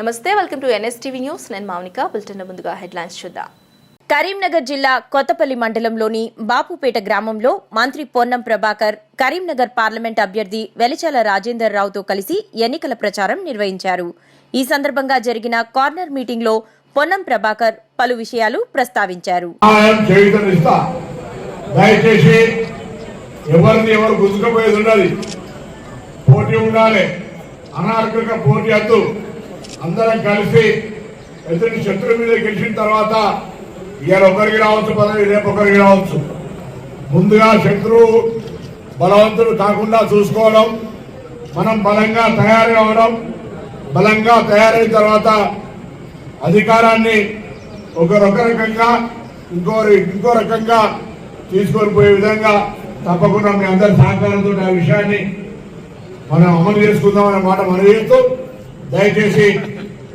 నమస్తే welcome to NSTV news. నేను Mounika bulletin ముందుగా హెడ్లైన్స్ చూద్దాం. కరీంనగర్ జిల్లా కొత్తపల్లి మండలంలోని బాపుపేట గ్రామంలో మంత్రి పొన్నం ప్రభాకర్ కరీంనగర్ పార్లమెంట్ అభ్యర్థి వెలిచాల రాజేందర్ రావుతో కలిసి ఎన్నికల ప్రచారం నిర్వహించారు. ఈ సందర్భంగా జరిగిన కార్నర్ మీటింగ్లో పొన్నం ప్రభాకర్ పలు విషయాలు ప్రస్తావించారు. దయచేసి ఎవరిని ఎవరు ఉండాలి పోటీ ఉండాలి. పోటీ వద్దు అందరం కలిసి ఎదుటి శత్రువు మీద గెలిచిన తర్వాత ఇవాళ ఒకరికి రావచ్చు పదవి రేపు ఒకరికి రావచ్చు. ముందుగా శత్రువు బలవంతుడు కాకుండా చూసుకోవడం మనం బలంగా తయారు అవ్వడం బలంగా తయారైన తర్వాత అధికారాన్ని ఒకరొక రకంగా ఇంకోరు ఇంకో రకంగా తీసుకొని పోయే విధంగా తప్పకుండా మీ అందరి సహకారంతో ఆ విషయాన్ని మనం అమలు చేసుకుందామనే మాట మనం చేస్తూ దయచేసి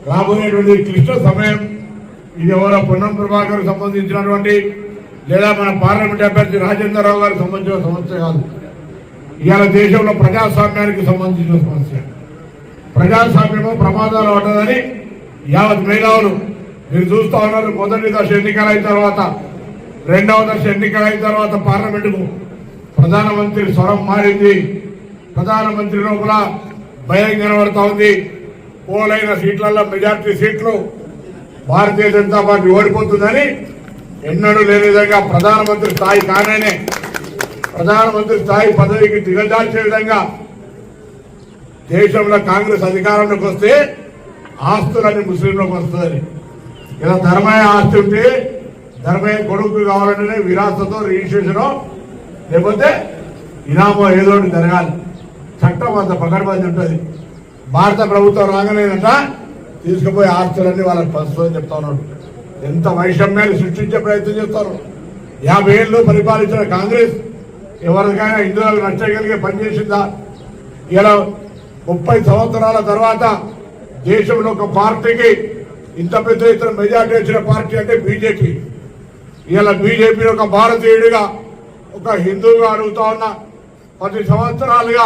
రాబోయేటువంటి క్లిష్ట సమయం ఇది ఎవరో పొన్నం ప్రభాకర్ సంబంధించినటువంటి లేదా మన పార్లమెంట్ అభ్యర్థి రాజేంద్రరావు గారికి సంబంధించిన సమస్య కాదు. ఇవాళ దేశంలో ప్రజాస్వామ్యానికి సంబంధించిన సమస్య. ప్రజాస్వామ్యము ప్రమాదాలు పడ్డదని యావత్ మేధావులు మీరు చూస్తూ ఉన్నారు. మొదటి దశ ఎన్నికలైన అయిన తర్వాత రెండవ దశ ఎన్నికలైన తర్వాత పార్లమెంటుకు ప్రధానమంత్రి స్వరం మారింది. ప్రధానమంత్రి లోపల భయం కనబడతా ఉంది. పోలైన సీట్లలో మెజార్టీ సీట్లు భారతీయ జనతా పార్టీ ఓడిపోతుందని ఎన్నడూ లేని విధంగా ప్రధానమంత్రి స్థాయి కాననే ప్రధానమంత్రి స్థాయి పదవికి దిగజార్చే విధంగా దేశంలో కాంగ్రెస్ అధికారంలోకి వస్తే ఆస్తులని ముస్లింలకు వస్తుందని. ఇలా ధర్మయ్య ఆస్తి ఉంటే ధర్మయ్య కొడుకు కావాలంటేనే విరాసతో రిజిస్ట్రేషన్ లేకపోతే ఇనామో ఏదో జరగాలి. చట్టం అంత పకడ్బంది ఉంటుంది. భారత ప్రభుత్వం రాగానేనట తీసుకుపోయి ఆస్తులన్నీ వాళ్ళకి పంచుతుందని చెప్తా ఉన్నాడు. ఎంత వైషమ్యాన్ని సృష్టించే ప్రయత్నం చేస్తారు. యాభై ఏళ్ళు పరిపాలించిన కాంగ్రెస్ ఎవరికైనా హిందువులకు నచ్చగలిగే పనిచేసిందా ఇలా ముప్పై సంవత్సరాల తర్వాత దేశంలో ఒక పార్టీకి ఇంత పెద్ద ఎత్తున మెజార్టీ వచ్చిన పార్టీ అంటే బీజేపీ. ఇలా బీజేపీ ఒక భారతీయుడిగా ఒక హిందువుగా అడుగుతా ఉన్నా పది సంవత్సరాలుగా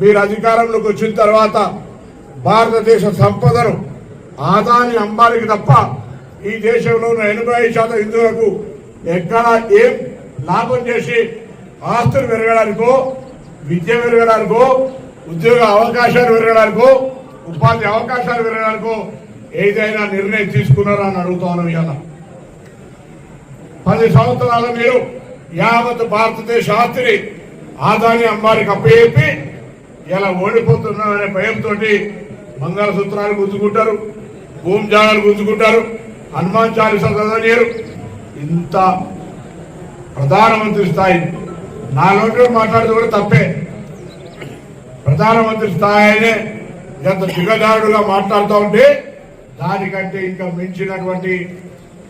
మీరు అధికారంలోకి వచ్చిన తర్వాత భారతదేశ సంపదను ఆదాని అంబానికి తప్ప ఈ దేశంలో ఉన్న ఎనభై శాతం హిందువులకు ఎక్కడ ఏం లాభం చేసి ఆస్తులు పెరగడానికో విద్య పెరగడానికో ఉద్యోగ అవకాశాలు పెరగడానికో ఉపాధి అవకాశాలు పెరగడానికో ఏదైనా నిర్ణయం తీసుకున్నారా అని అడుగుతాను ఇవాళ. పది సంవత్సరాలు మీరు యావత్ భారతదేశ ఆస్తిని ఆదాని అంబానికి అప్పచెప్పి ఇలా ఓడిపోతున్నామనే భయంతో మంగళసూత్రాలు గుంజుకుంటారు భూమి జాగాలు గుంజుకుంటారు హనుమాన్ చాలీసా చదవలేరు. ఇంత ప్రధానమంత్రి స్థాయి నా నోట్లో మాట్లాడితే కూడా తప్పే. ప్రధానమంత్రి స్థాయినే ఎంత దిగజారుడుగా మాట్లాడుతూ ఉంటే దానికంటే ఇంకా మించినటువంటి